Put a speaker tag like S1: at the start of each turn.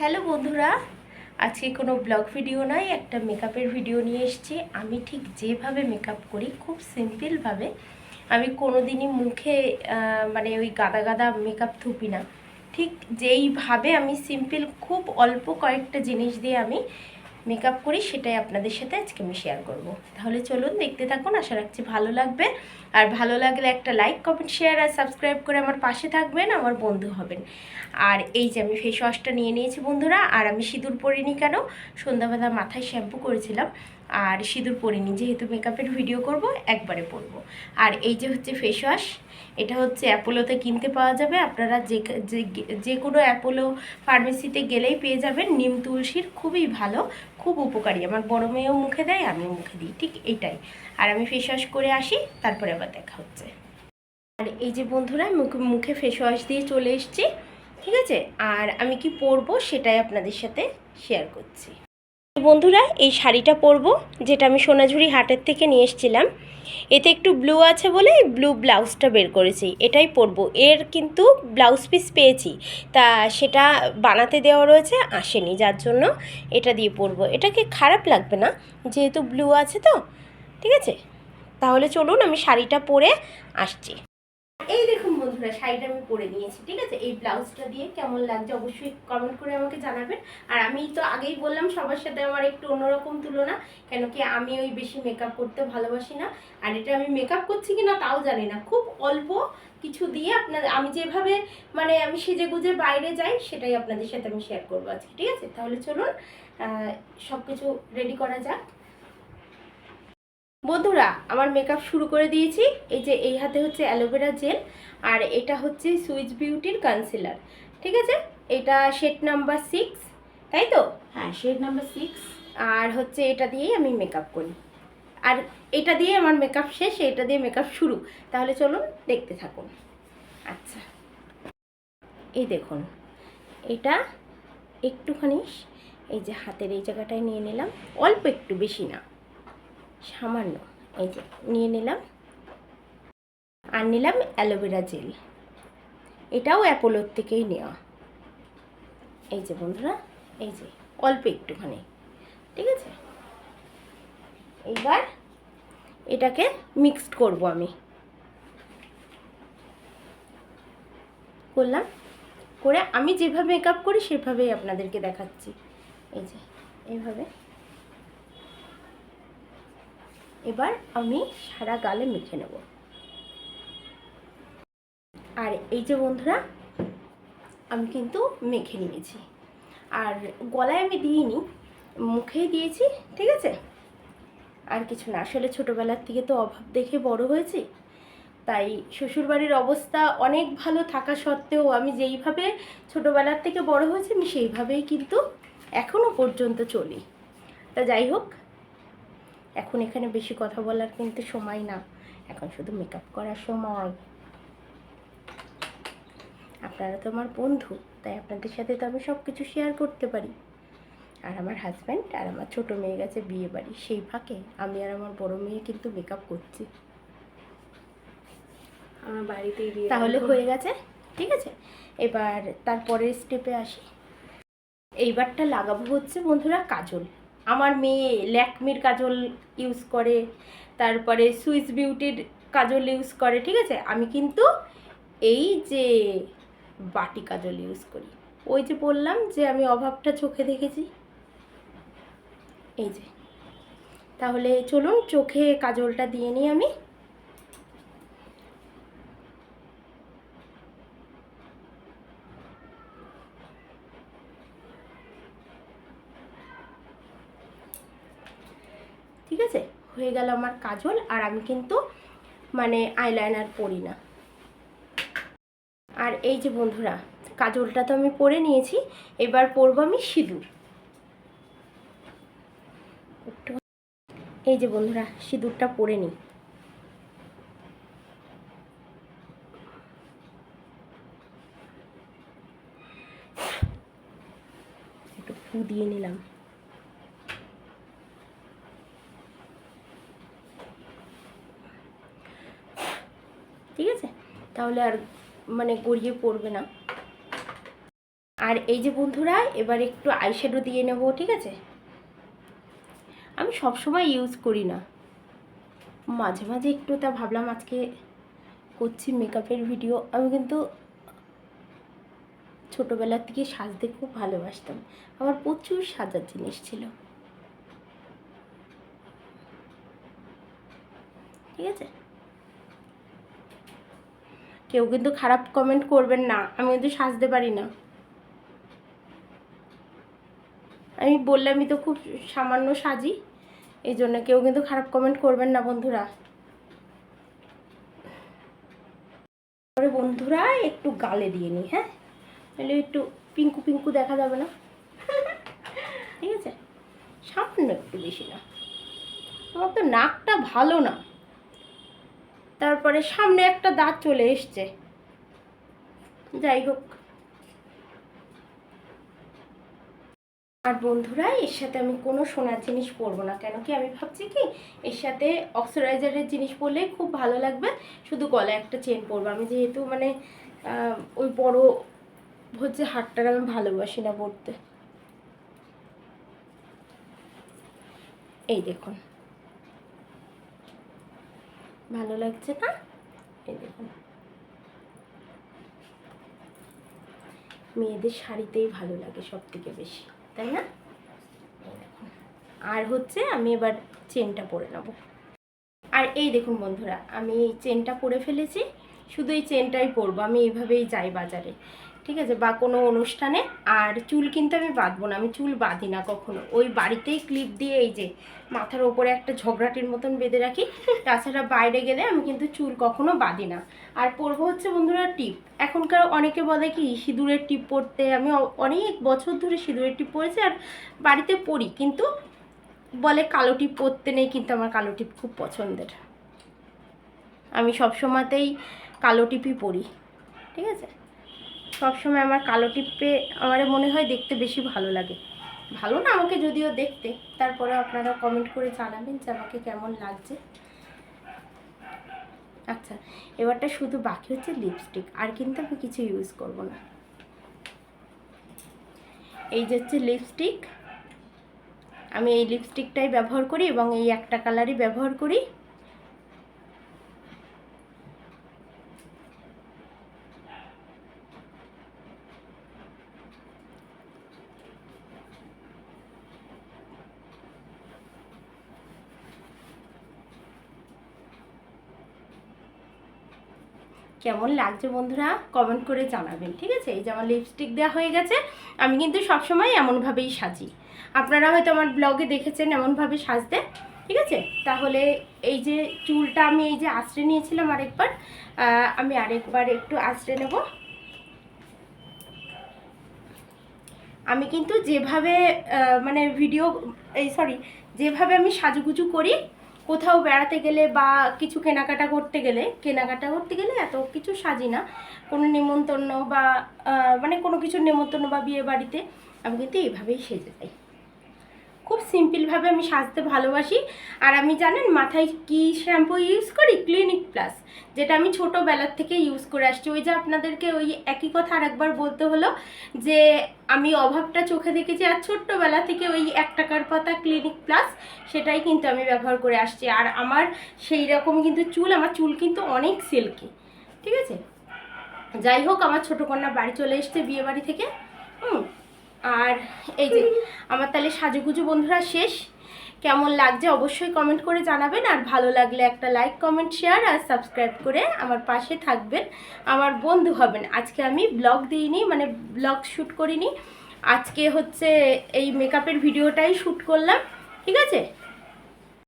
S1: Hello বন্ধুরা, আজকে কোনো ব্লগ ভিডিও নয়, একটা মেকআপের ভিডিও নিয়ে এসেছি। আমি ঠিক যেভাবে মেকআপ করি, খুব সিম্পলভাবে, আমি কোনো দিনই মুখে মানে ওই গাদা গাদা মেকআপ থুপি না। ঠিক যেইভাবে আমি সিম্পল, খুব অল্প কয়েকটা জিনিস দিয়ে আমি মেকআপ করি, সেটাই আপনাদের সাথে আজকে আমি শেয়ার করব। তাহলে চলুন দেখতে থাকুন, আশা রাখছি ভালো লাগবে। আর ভালো লাগলে একটা লাইক কমেন্ট শেয়ার আর সাবস্ক্রাইব করে আমার পাশে থাকবেন, আমার বন্ধু হবেন। আর এই যে আমি ফেস ওয়াশটা নিয়ে নিয়েছি বন্ধুরা, আর আমি সিঁদুর পরিনি কেন? সন্ধ্যাবেলা মাথায় শ্যাম্পু করেছিলাম। আর সিঁদুর পরিনি, যেহেতু মেকআপের ভিডিও করব, একবারে পরবো। আর এই যে হচ্ছে ফেস ওয়াশ এটা হচ্ছে অ্যাপোলোতে কিনতে পাওয়া যাবে। আপনারা যে যে- কোনো অ্যাপোলো ফার্মেসিতে গেলেই পেয়ে যাবেন। নিম তুলসীর খুবই ভালো, খুব উপকারী। আমার বড় মেয়েও মুখে দেয়, আমিও মুখে দিই। ঠিক এটাই। আর আমি ফেস ওয়াশ করে আসি, তারপরে আবার দেখা হচ্ছে। আর এই যে বন্ধুরা, মুখে মুখে ফেস ওয়াশ দিয়ে চলে এসেছি, ঠিক আছে? আর আমি কি পরবো সেটাই আপনাদের সাথে শেয়ার করছি। বন্ধুরা, এই শাড়িটা পরবো, যেটা আমি সোনাঝুরি হাটের থেকে নিয়ে এসেছিলাম। এতে একটু ব্লু আছে বলে ব্লু ব্লাউজটা বের করেছি, এটাই পরবো। এর কিন্তু ব্লাউজ পিস পেয়েছি, তা সেটা বানাতে দেওয়া রয়েছে, আসেনি, যার জন্য এটা দিয়ে পরবো। এটাকে খারাপ লাগবে না, যেহেতু ব্লু আছে তো, ঠিক আছে? তাহলে চলুন আমি শাড়িটা পরে আসছি। এই দেখুন বন্ধুরা, শাড়িটা আমি পরে নিয়েছি, ঠিক আছে? এই ব্লাউজটা দিয়ে কেমন লাগছে অবশ্যই কমেন্ট করে আমাকে জানাবেন। আর আমি তো আগেই বললাম, সবার সাথে আমার একটু অন্যরকম তুলনা, কেন কি আমি ওই বেশি মেকআপ করতে ভালোবাসি না। আর এটা আমি মেকআপ করছি কি না তাও জানি না। খুব অল্প কিছু দিয়ে আপনাদের আমি যেভাবে মানে আমি সেজে গুজে বাইরে যাই, সেটাই আপনাদের সাথে আমি শেয়ার করব আজকে, ঠিক আছে? তাহলে চলুন সব কিছু রেডি করা যাক। বন্ধুরা আমার মেকআপ শুরু করে দিয়েছি। এই যে এই হাতে হচ্ছে অ্যালোভেরা জেল আর এটা হচ্ছে সুইচ বিউটির কনসিলার ঠিক আছে? এটা শেড নাম্বার সিক্স তাই তো?
S2: হ্যাঁ শেড নাম্বার সিক্স
S1: আর হচ্ছে এটা দিয়েই আমি মেকআপ করি। আর এটা দিয়ে আমার মেকআপ শেষ এটা দিয়ে মেকআপ শুরু। তাহলে চলুন দেখতে থাকুন। আচ্ছা। এই দেখুন এটা একটুখানি এই যে হাতের এই জায়গাটায় নিয়ে নিলাম। অল্প একটু বেশি না। সামান্য, এই যে নিয়ে নিলাম। আর নিলাম অ্যালোভেরা জেল। এটাও অ্যাপোলোর থেকেই নেওয়া। এই যে বন্ধুরা, এই যে অল্প একটুখানি, ঠিক আছে? এইবার এটাকে মিক্সড করব আমি। করলাম। করে আমি যেভাবে মেকআপ করি, সেভাবেই আপনাদেরকে দেখাচ্ছি। এই যে, এইভাবে। এবার আমি সারা গালে মেখে নেব। আর এই যে বন্ধুরা, আমি কিন্তু মেখে নিয়েছি। আর গলায় আমি দিইনি, মুখেই দিয়েছি, ঠিক আছে? আর কিছু না, আসলে ছোটোবেলার থেকে তো অভাব দেখে বড় হয়েছি। তাই শ্বশুরবাড়ির অবস্থা অনেক ভালো থাকা সত্ত্বেও আমি যেইভাবে ছোটোবেলার থেকে বড় হয়েছি, আমি সেইভাবেই কিন্তু এখনও পর্যন্ত চলি। তা যাই হোক এখন এখানে বেশি কথা বলার কিন্তু সময় না। এখন শুধু মেকআপ করার সময়। আপনারা তো আমার বন্ধু তাই আপনাদের সাথে তো আমি সব কিছু শেয়ার করতে পারি। আর আমার হাজব্যান্ড আর আমার ছোটো মেয়ে গেছে বিয়ে বাড়ি সেই ফাঁকে আমি আর আমার বড় মেয়ে কিন্তু মেকআপ করছি।
S2: আমার বাড়িতেই দিয়ে
S1: তাহলে হয়ে গেছে ঠিক আছে? এবার তারপরের স্টেপে আসি। এইবারটা লাগাবো হচ্ছে বন্ধুরা কাজল। আমার মেয়ে ল্যাকমির কাজল ইউজ করে, তারপরে সুইস বিউটির কাজল ইউজ করে, ঠিক আছে? আমি কিন্তু এই যে বাটি কাজল ইউজ করি। ওই যে বললাম যে আমি অভাবটা চোখে দেখেছি। এই যে। তাহলে চলুন চোখে কাজলটা দিয়ে নিই আমি ঠিক আছে হয়ে গেল আমার কাজল আর আমি কিন্তু মানে আইলাইনার পরি না। আর এই যে বন্ধুরা, কাজলটা তো আমি পরে নিয়েছি, এবার পরবো আমি সিঁদুর। এই যে বন্ধুরা, সিঁদুরটা পরে নিই। একটু ফু দিয়ে নিলাম ঠিক আছে তাহলে আর মানে গড়িয়ে পড়বে না। আর এই যে বন্ধুরা, এবার একটু আইশ্যাডো দিয়ে নেব, ঠিক আছে? আমি সব সময় ইউজ করি না। মাঝে মাঝে একটু তা ভাবলাম আজকে করছি মেকআপের ভিডিও আমি কিন্তু ছোটোবেলার থেকে সাজতে খুব ভালোবাসতাম। আমার প্রচুর সাজার জিনিস ছিল। ঠিক আছে? কেউ কিন্তু খারাপ কমেন্ট করবেন না। আমি কিন্তু সাজতে পারি না। আমি বললামই তো খুব সামান্য সাজি, এই জন্য কেউ কিন্তু খারাপ কমেন্ট করবেন না, বন্ধুরা। পরে বন্ধুরা, একটু গালে দিয়ে নিই হ্যাঁ? তাহলে একটু পিঙ্কু পিঙ্কু দেখা যাবে না। ঠিক আছে? সামান্য একটু বেশি না। আমার তো নাকটা ভালো না। তারপরে সামনে একটা দাঁত চলে এসছে। যাই হোক। আর বন্ধুরা, এর সাথে আমি কোনো সোনার জিনিস পরবো না। কেন কি আমি ভাবছি কি, এর সাথে অক্সিডাইজারের জিনিস পরলে খুব ভালো লাগবে। শুধু গলায় একটা চেন পরবো। আমি যেহেতু মানে ওই বড় হচ্ছে হাটটার আমি ভালোবাসি না পরতে। এই দেখুন। ভালো লাগছে না? এই মেয়েদের শাড়িতেই ভালো লাগে সব থেকে বেশি, তাই না? আর হচ্ছে আমি এবার চেনটা পরে নেব। আর এই দেখুন বন্ধুরা, আমি এই চেনটা পরে ফেলেছি, শুধু এই চেনটাই পরবো, আমি এইভাবেই যাই বাজারে। ঠিক আছে? বা কোনো অনুষ্ঠানে আর চুল কিন্তু আমি বাঁধবো না, আমি চুল বাঁধি না কখনো। ওই বাড়িতেই ক্লিপ দিয়ে এই যে মাথার ওপরে একটা ঝগড়াটির মতন বেঁধে রাখি, তাছাড়া বাইরে গেলে আমি কিন্তু চুল কখনো বাঁধি না। আর পরবো হচ্ছে বন্ধুরা টিপ। এখনকার অনেকে বলে কি, সিঁদুরের টিপ পরতে। আমি অনেক বছর ধরে সিঁদুরের টিপ পরেছি আর বাড়িতে পরি, কিন্তু বলে কালো টিপ পরতে নেই, কিন্তু আমার কালো টিপ খুব পছন্দের। আমি সব সময়তেই কালো টিপই পরি, ঠিক আছে? সবসময় আমার কালো টিপে আমার মনে হয় দেখতে বেশি ভালো লাগে। ভালো না আমাকে যদিও দেখতে, তারপরে আপনারা কমেন্ট করে জানাবেন যে আমাকে কেমন লাগছে। আচ্ছা এবারটা শুধু বাকি হচ্ছে লিপস্টিক আর কিন্তু আমি কিছু ইউজ করব না। এই যে হচ্ছে লিপস্টিক আমি এই লিপস্টিকটাই ব্যবহার করি এবং এই একটা কালারই ব্যবহার করি। কেমন লাগছে বন্ধুরা কমেন্ট করে জানাবেন, ঠিক আছে? এই যে আমার লিপস্টিক দেওয়া হয়ে গেছে, আমি কিন্তু সবসময় এমনভাবেই সাজি। আপনারা হয়তো আমার ব্লগে দেখেছেন এমনভাবে সাজতে, ঠিক আছে? তাহলে এই যে চুলটা আমি এই যে আশ্রে নিয়েছিলাম আরেকবার আমি আরেকবার একটু আশ্রে নেব। আমি কিন্তু যেভাবে মানে ভিডিও এই সরি যেভাবে আমি সাজুগুজু করি কোথাও বেড়াতে গেলে বা কিছু কেনাকাটা করতে গেলে, কেনাকাটা করতে গেলে এত কিছু সাজি না। কোনো নেমন্তন্ন বা মানে কোনো কিছুর নেমন্তন্ন বা বিয়ে বাড়িতে আমি কিন্তু এইভাবেই সেজে যাই। খুব সিম্পলভাবে আমি সাজতে ভালোবাসি। আর আমি জানেন মাথায় কি শ্যাম্পু ইউজ করি? ক্লিনিক প্লাস, যেটা আমি ছোটোবেলার থেকে ইউজ করে আসছি। ওই যে আপনাদেরকে ওই একই কথা আরেকবার বলতে হলো, যে আমি অভাবটা চোখে দেখেছি আর ছোট্টবেলা থেকে ওই এক টাকার পাতা ক্লিনিক প্লাস, সেটাই কিন্তু আমি ব্যবহার করে আসছি। আর আমার সেই রকম কিন্তু চুল, আমার চুল কিন্তু অনেক সিল্কি, ঠিক আছে? যাই হোক, আমার ছোটো কন্যা বাড়ি চলে এসছে বিয়ে বাড়ি থেকে। হুম আর এই যে, আমার তাহলে সাজুগুজু বন্ধুরা শেষ। কেমন লাগছে অবশ্যই কমেন্ট করে জানাবেন, আর ভালো লাগলে একটা লাইক কমেন্ট শেয়ার আর সাবস্ক্রাইব করে আমার পাশে থাকবেন। আমার বন্ধু হবেন। আজকে আমি ব্লগ দিইনি মানে ব্লগ শ্যুট করিনি। আজকে হচ্ছে এই মেকআপের ভিডিওটাই শ্যুট করলাম, ঠিক আছে?